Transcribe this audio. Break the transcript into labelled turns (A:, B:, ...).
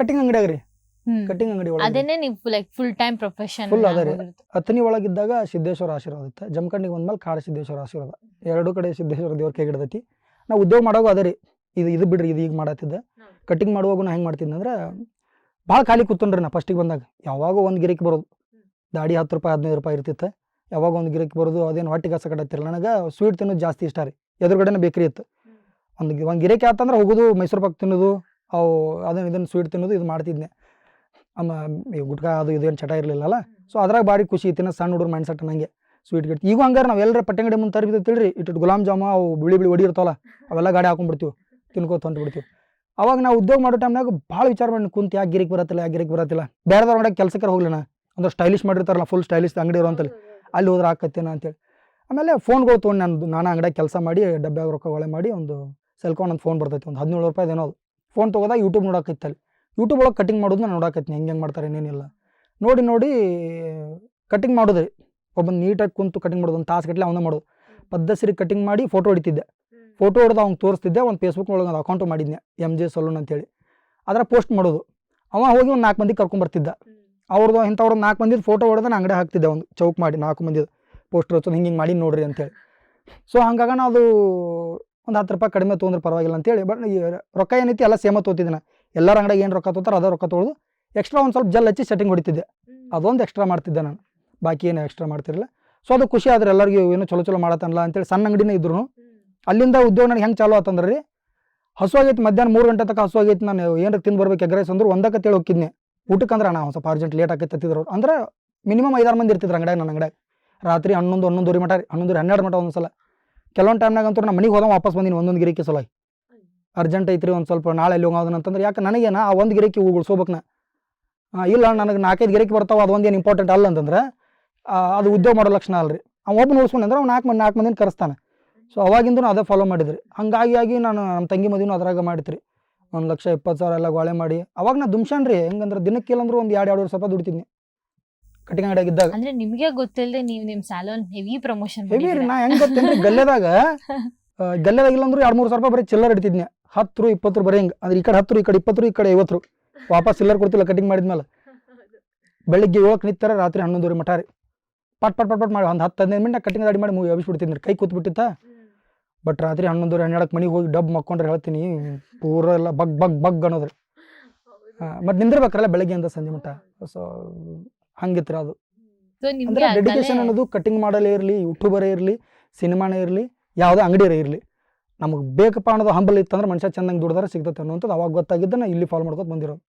A: Cutting ಅಂಗಡಿಯಾಗ ರೀ cutting ಅಂಗಡಿ ಒಳಗೆ.
B: ಅದನ್ನೇ ನೀವು like full time profession
A: Full ಅದ ರೀ. ಹತ್ತನಿ ಒಳಗಿದ್ದಾಗ ಸಿದ್ದೇಶ್ವರ ಆಶೀರ್ವಾದ ಇತ್ತು. ಜಮಖಂಡಿಗೆ ಬಂದ್ಮೇಲೆ ಕಾಡ ಸಿದ್ದೇಶ್ವರ ಆಶೀರ್ವಾದ. ಎರಡು ಕಡೆ ಸಿದ್ದೇಶ್ವರ ದೇವ್ರ ಕೈ ಹಿಡ್ದೈತಿ. ನಾವು ಉದ್ಯೋಗ ಮಾಡೋದು ಅದ ರೀ. ಇದು ಇದು ಬಿಡ್ರಿ ಇದು ಈಗ ಮಾಡತ್ತಿದ್ದೆ. ಕಟಿಂಗ್ ಮಾಡುವಾಗ ನಾ ಹೆಂಗೆ ಮಾಡ್ತಿದ್ದೆ ಅಂದ್ರೆ ಭಾಳ ಖಾಲಿ ಕೂತನ್ರಿ ನಾ ಫಸ್ಟಿಗೆ ಬಂದಾಗ. ಯಾವಾಗ ಒಂದು ಗಿರಿಕ್ ಬರೋದು. ದಾಡಿ ಹತ್ತು ರೂಪಾಯಿ ಹದಿನೈದು ರೂಪಾಯಿ ಇರ್ತಿತ್ತು. ಯಾವಾಗ ಒಂದು ಗಿರಿಕ್ ಬರೋದು ಅದೇನು ಹೊಟ್ಟೆ ಕಸ ಕಟ್ಟತ್ತಿರಲ್ಲ ನನಗೆ ಸ್ವೀಟ್ ತಿನ್ನೋದು ಜಾಸ್ತಿ ಇಷ್ಟ ರೀ. ಎದುರುಗಡೆನೇ ಬೇಕ್ರಿ ಇತ್ತು. ಒಂದು ಒಂದು ಗಿರಕಿ ಆತಂದ್ರೆ ಹೋಗೋದು ಮೈಸೂರು ಪಾಕ್ ತಿನ್ನೋದು ಅವು ಅದನ್ನು ಇದನ್ನು ಸ್ವೀಟ್ ತಿನ್ನೋದು ಇದು ಮಾಡ್ತಿದ್ದೆ ಅಮ್ಮ ಈ ಗುಟ್ಕಾ ಅದು ಇದೇನು ಚಟ ಇರಲಿಲ್ಲಲ್ಲ? ಸೊ ಅದ್ರಾಗ ಭಾರಿ ಖುಷಿ ಇತ್ತು ಸಣ್ಣ ಹುಡುಗರು ಮೈಂಡ್ ಸೆಟ್ ನಂಗೆ ಸ್ವೀಟ್ ಗಿಟ್ ಈಗ ಹಂಗಾರೆ ನಾವು ಎಲ್ಲರ ಪಟ್ಟಂಗಡಿ ಮುಂದೆ ತರಬಿದ್ದು ತಿಳ್ರಿ ಇಟ್ಟು ಗುಲಾಬ್ ಜಾಮ ಅವು ಬಿಳಿ ಬಿಳಿ ಒಡಿ ಇರ್ತಾವಲ್ಲ ಅವೆಲ್ಲ ಗಾಡಿ ಹಾಕೊಂಡ್ಬಿಡ್ತೀವಿ ತಿನ್ಕೋತ ಹೊಂಟ್ಬಿಡ್ತೀವಿ ಅವಾಗ ನಾವು ಉದ್ಯೋಗ ಮಾಡೋ ಟೈಮ್ನಾಗ ಭಾಳ ವಿಚಾರ ಮಾಡಿ ಕುಂತು ಯಾಕೆ ಗಿರಿಕ್ ಬರತ್ತಿಲ್ಲ ಯಾಕೆ ಗಿರಿಕ್ ಬರತ್ತಿಲ್ಲ. ಬೇರೆದವ್ರ ನೋಡಕ್ಕೆ ಕೆಲಸಕ್ಕೆ ಹೋಗ್ಲಿನ ಅಂದ್ರೆ ಸ್ಟೈಲಿಶ್ ಮಾಡಿರ್ತಾರಲ್ಲ ಫುಲ್ ಸ್ಟೈಲಿಶ್ ಅಂಗಡಿ ಇರೋಂತಲ್ಲಿ ಅಲ್ಲಿ ಹೋದ್ರೆ ಹಾಕತ್ತೇನ ಅಂತೇಳಿ. ಆಮೇಲೆ ಫೋನ್ಗಳು ತೊಗೊಂಡು ನಾನು ನಾನು ಅಂಗಡಿಯಾಗ ಕೆಲಸ ಮಾಡಿ ಡಬ್ಬ್ಯಾಗ ರೊಕ್ಕ ಒಳೆ ಮಾಡಿ ಒಂದು ಸೆಲ್ಕೊಂಡು ಒಂದು ಫೋನ್ ಬರ್ತೈತಿ ಒಂದು ಹದಿನೇಳು ರೂಪಾಯಿ ಏನೋ ಅದು. ಫೋನ್ ತೊಗೋದಾಗ ಯೂಟ್ಯೂಬ್ ನೋಡೋಕೈತಲ್ಲಿ ಯೂಟ್ಯೂಬ್ ಒಳಗೆ ಕಟಿಂಗ್ ಮಾಡೋದು ನಾನು ನೋಡಾಕೈತಿ ಹೆಂಗೆ ಹೆಂಗೆ ಮಾಡ್ತಾರೆ ಏನೇನಿಲ್ಲ ನೋಡಿ ನೋಡಿ ಕಟಿಂಗ್ ಮಾಡೋದು ಒಬ್ಬ ನೀಟಾಗಿ ಕುಂತು ಕಟಿಂಗ್ ಮಾಡೋದು ಒಂದು ತಾಸು ಗಟ್ಟಲೆ ಅವನ ಮಾಡೋದು. ಪದ್ದಸರಿ ಕಟಿಂಗ್ ಮಾಡಿ ಫೋಟೋ ಹೊಡಿತಿದ್ದೆ. ಫೋಟೋ ಹೊಡೆದು ಅವ್ನು ತೋರಿಸ್ತಿದ್ದೆ ಒಂದು ಫೇಸ್ಬುಕ್ ಒಳಗೆ ಒಂದು ಅಕೌಂಟ್ ಮಾಡಿದ್ನೆ ಎಂ ಜೆ ಸಲೂನ್ ಅಂತೇಳಿ. ಅದರ ಪೋಸ್ಟ್ ಮಾಡೋದು. ಅವ ಹೋಗಿ ಒಂದು ನಾಲ್ಕು ಮಂದಿ ಕರ್ಕೊಂಬರ್ತಿದ್ದ ಅವ್ರದ್ದು ಇಂಥವ್ರು ನಾಲ್ಕು ಮಂದಿ ಫೋಟೋ ಹೊಡೆದು ನಾನು ಅಂಗಡಿ ಹಾಕ್ತಿದ್ದೆ ಒಂದು ಚೌಕ್ ಮಾಡಿ ನಾಲ್ಕು ಮಂದಿದು. ಪೋಸ್ಟರ್ ಹಚ್ಚೋದು ಹಿಂಗೆ ಹಿಂಗೆ ಮಾಡಿ ನೋಡ್ರಿ ಅಂತೇಳಿ. ಸೊ ಹಂಗಾಗ ನಾವು ಅದು ಒಂದು ಹತ್ತು ರೂಪಾಯಿ ಕಡಿಮೆ ತೊಗೊಂಡ್ರೆ ಪರವಾಗಿಲ್ಲ ಅಂತೇಳಿ. ಬಟ್ ಈ ರೊಕ್ಕ ಏನೈತಿ ಎಲ್ಲ ಸೇಮ ತೊಗೋತಿದ್ದೆ ನಾನು ಎಲ್ಲರ ಅಂಗಡಿಗೆ ಏನು ರೊಕ್ಕ ತೊಗೊತಾರೆ ಅದೇ ರೊಕ್ಕ ತೊಗೊಳೋದು. ಎಕ್ಸ್ಟ್ರಾ ಒಂದು ಸ್ವಲ್ಪ ಜಲ್ ಹಚ್ಚಿ ಸೆಟ್ಟಿಂಗ್ ಹೊಡಿತಿದ್ದೆ. ಅದೊಂದು ಎಕ್ಸ್ಟ್ರಾ ಮಾಡ್ತಿದ್ದೆ ನಾನು. ಬಾಕಿ ಏನು ಎಕ್ಸ್ಟ್ರಾ ಮಾಡ್ತಿರಲಿಲ್ಲ. ಸೊ ಅದು ಖುಷಿ ಆದ್ರೆ ಎಲ್ಲರಿಗೂ ಏನು ಚಲೋ ಚಲೋ ಮಾಡತ್ತಲ್ಲ ಅಂತೇಳಿ ಸಣ್ಣ ಅಂಗಡಿನೇ ಇದ್ರು ಅಲ್ಲಿಂದ ಉದ್ಯೋಗ ನನಗೆ ಹೆಂಗೆ ಚಾಲೂ ಆತಂದ್ರೆ ರೀ ಹಸು ಆಗೈತಿ ಮಧ್ಯಾಹ್ನ ಮೂರು ಗಂಟೆ ತನಕ ಹಸು ಆಗೈತಿ ನಾನು ಏನಾರ ತಿಂದು ಬರ್ಬೇಕು ಎಗ್ರೈಸ್ ಅಂದ್ರೆ ಒಂದಕ್ಕೆ ತೇಳಿ ಹೋಗಿದ್ನೆ ಊಟಕ್ಕೆ ಅಂದ್ರೆ ನಾವು ಸ್ವಲ್ಪ ಅರ್ಜೆಂಟ್ ಲೇಟ್ ಆಕೈತೆ ತತ್ತಿದ್ರು ಅಂದ್ರೆ ಮಿನಿಮಮ್ ಐದಾರು ಮಂದಿ ಇರ್ತಿದ್ರು ಅಂಗಡಿಯಾಗ ನನ್ನ ಅಂಗಡಿಯಾಗ. ರಾತ್ರಿ ಹನ್ನೊಂದು ಹನ್ನೊಂದುವರೆ ಮಟ ಹನ್ನೊಂದು ಹನ್ನೆರಡು ಮಟ ಒಂದು ಸಲ ಕೆಲವೊಂದು ಟೈಮ್ನಾಗ ಅಂತೂ ನಮ್ಮ ಮನೆಗೆ ಹೋದ ವಾಪಸ್ ಬಂದಿನಿ ಒಂದೊಂದು ಗಿರಿಕೆ ಸಲ ಅರ್ಜೆಂಟ್ ಐತ್ರಿ ಒಂದು ಸ್ವಲ್ಪ ನಾಳೆ ಎಲ್ಲಿ ಹೋಗೋದನ್ನ ಅಂತಂದ್ರೆ ಯಾಕೆ ನನಗೇನ ಆ ಒಂದು ಗಿರಿಕೆ ಉಳಿಸೋಬೇಕು ನಾ ಇಲ್ಲ ನನಗೆ ನಾಲ್ಕೈದು ಗಿರಿಕೆ ಬರ್ತಾವ ಅದು ಒಂದೇನು ಇಂಪಾರ್ಟೆಂಟ್ ಅಲ್ಲ ಅಂತಂದ್ರೆ ಅದು ಉದ್ಯೋಗ ಮಾಡೋ ಲಕ್ಷಣ ಅಲ್ರಿ. ಅವ ಒಬ್ಬನ ಉಳಿಸ್ಕೊಂಡು ಅಂದ್ರೆ ಅವ್ನು ನಾಲ್ಕು ಮಂದಿ ನಾಲ್ಕು ಮಂದಿನ ಕರೆಸ್ತಾನೆ. ಸೊ ಅವಾಗಿಂದ ಅದೇ ಫಾಲೋ ಮಾಡಿದ್ರಿ. ಹಂಗಾಗಿ ಆಗಿ ನಾನು ನಮ್ಮ ತಂಗಿ ಮದುವೆನೂ ಅದ್ರಾಗ ಮಾಡಿದ್ರಿ ಒಂದು ಲಕ್ಷ ಇಪ್ಪತ್ತು ಸಾವಿರ ಎಲ್ಲ ಗೋಳೆ ಮಾಡಿ. ಅವಾಗ ನಾ ದುಮ್ಶಾನ್ರಿ ಹೆಂಗಂದ್ರೆ ದಿನಕ್ಕೆ ಇಲ್ಲಂದ್ರೆ ಒಂದು ಎರಡು ಎರಡು ಸ್ವಲ್ಪ ದುಡಿತೀನಿ ಕಟಿಂಗ್ ಅಂಗಡಿಯಾಗಿದ್ದಾಗ
B: ಅಂದ್ರೆ ನಿಮ್ಗೆ ಗೊತ್ತಿಲ್ಲದೆ ನೀವು ನಿಮ್ ಸ್ಯಾಲೋನ್ ಹೆವಿ ಪ್ರಮೋಷನ್
A: ಹೆವಿ ರೀ ನಾ ಹೆಂಗ್ ಗೊತ್ತೇನ್ರಿ? ಗಲ್ಲೆದಾಗ ಆ, ಗಲ್ಲೆದಾಗ ಇಲ್ಲ ಅಂದ್ರೆ ಎರಡು ಮೂರು ಸಾವಿರ ರೂಪಾಯಿ ಬರೀ ಚಿಲ್ಲರ್ ಇಡ್ತಿದ್ನೆ ಹತ್ತು ಇಪ್ಪತ್ತು ರೂಪಾಯಿ ಬರೀ ಹಿಂಗೆ. ಅಂದ್ರೆ ಈ ಕಡೆ ಹತ್ತು ಈ ಕಡೆ ಇಪ್ಪತ್ತು ಈ ಕಡೆ ಐವತ್ತು ವಾಪಸ್ ಚಿಲ್ಲರ್ ಕೊಡ್ತಿಲ್ಲ ಕಟಿಂಗ್ ಮಾಡಿದ್ಮೇಲೆ. ಬೆಳಿಗ್ಗೆ ಏಳಕ್ಕೆ ನಿಂತಾರ ರಾತ್ರಿ ಹನ್ನೊಂದುವರೆ ಮಠ ರೀ. ಪಟ್ ಪಟ್ ಪಟ್ ಪಟ್ ಮಾಡಿ ಒಂದು ಹತ್ತು ಹದಿನೈದು ಮಿನಿಟ್ ಕಟಿಂಗ್ ರೆಡಿ ಮಾಡಿ ಮೂವಿ ಬಿಡ್ತೀನಿ ಕೈ ಕೂತ್ ಬಿಟ್ಟಿತ್ತ? ಬಟ್ ರಾತ್ರಿ ಹನ್ನೊಂದುವರೆ ಹನ್ನೆರಡಕ್ಕೆ ಮನೆಗೆ ಹೋಗಿ ಡಬ್ ಮಕ್ಕೊಂಡ್ರೆ ಹೇಳ್ತೀನಿ ಪೂರ ಎಲ್ಲ ಬಗ್ ಬಗ್ ಬಗ್ ಅನ್ನೋದ್ರಿ ಮತ್ತೆ ನಿಂದಿರ್ಬೇಕಲ್ಲ ಬೆಳಗ್ಗೆ ಅಂತ ಸಂಜೆ ಮಟ್ಟ ಸೊ ಹಂಗಿತ್ರ ಅದು. ಅಂದ್ರೆ ಡೆಡಿಕೇಶನ್ ಅನ್ನೋದು ಕಟಿಂಗ್ ಮಾಡಲೇ ಇರಲಿ ಯೂಟ್ಯೂಬರೇ ಇರಲಿ ಸಿನಿಮಾನೇ ಇರಲಿ ಯಾವುದೇ ಅಂಗಡಿಯರೇ ಇರಲಿ. ನಮಗೆ ಬೇಕಪ್ಪ ಅನ್ನೋದು ಹಂಬಲ್ ಇತ್ತಂದ್ರೆ ಮನುಷ್ಯ ಚೆನ್ನಾಗಿ ದುಡ್ದಾರ ಸಿಗ್ತದೆ ಅನ್ನೋಂಥದ್ದು ಅವಾಗ ಗೊತ್ತಾಗಿದ್ದ ನಾ ಇಲ್ಲಿ ಫಾಲೋ ಮಾಡ್ಕೊತ ಬಂದಿರೋದು.